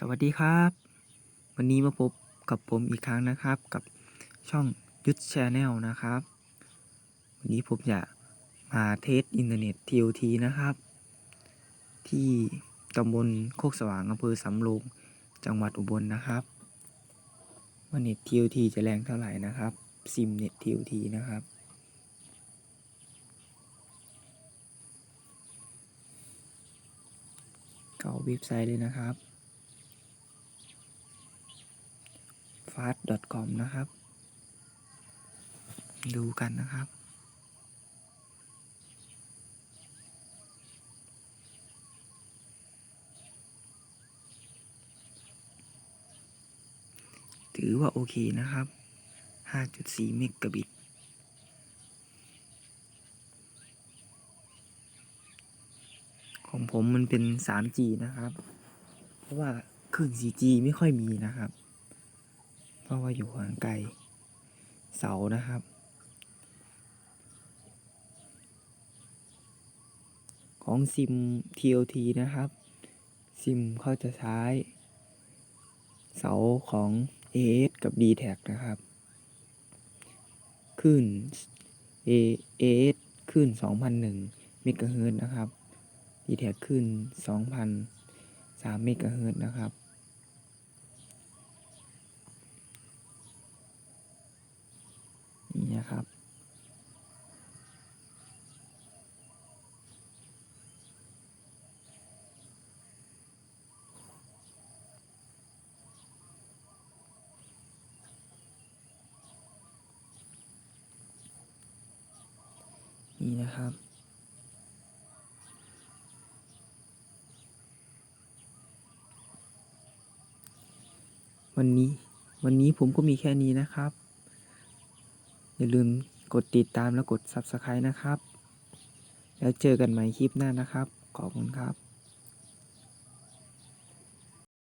สวัสดีครับ วันนี้มาพบกับผมอีกครั้งนะครับ กับช่องยุทธชาแนลนะครับ วันนี้ผมจะมาเทสอินเทอร์เน็ต TOT นะครับ ที่ตำบลโคกสว่างอำเภอสำโรงจังหวัดอุบลนะครับว่าเน็ต TOT จะแรงเท่าไหร่นะครับ ซิมเน็ต TOT นะครับเข้าเว็บไซต์เลยนะครับ fast.com นะครับ ดูกันนะครับ ถือว่าโอเคนะครับ 5.4 เมกะบิตของผมมันเป็น 3G นะครับ เพราะว่าคลื่น 4G ไม่ค่อยมีนะครับ เพราะว่าอยู่ห่างไกลเสานะครับ ของซิม TOT นะครับ ซิมเขาจะใช้ เสาของ AS กับ d t แทนะครับคลื่น AS คลื่น2001 เมกะเฮิรตซ์นะครับ d t แทคลื่น2003 เมกะเฮิรตซ์นะครับ นี้นะครับ วันนี้วันนี้ผมก็มีแค่นี้นะครับ อย่าลืมกดติดตามและกด Subscribe นะครับ แล้วเจอกันใหม่คลิปหน้านะครับ ขอบคุณครับ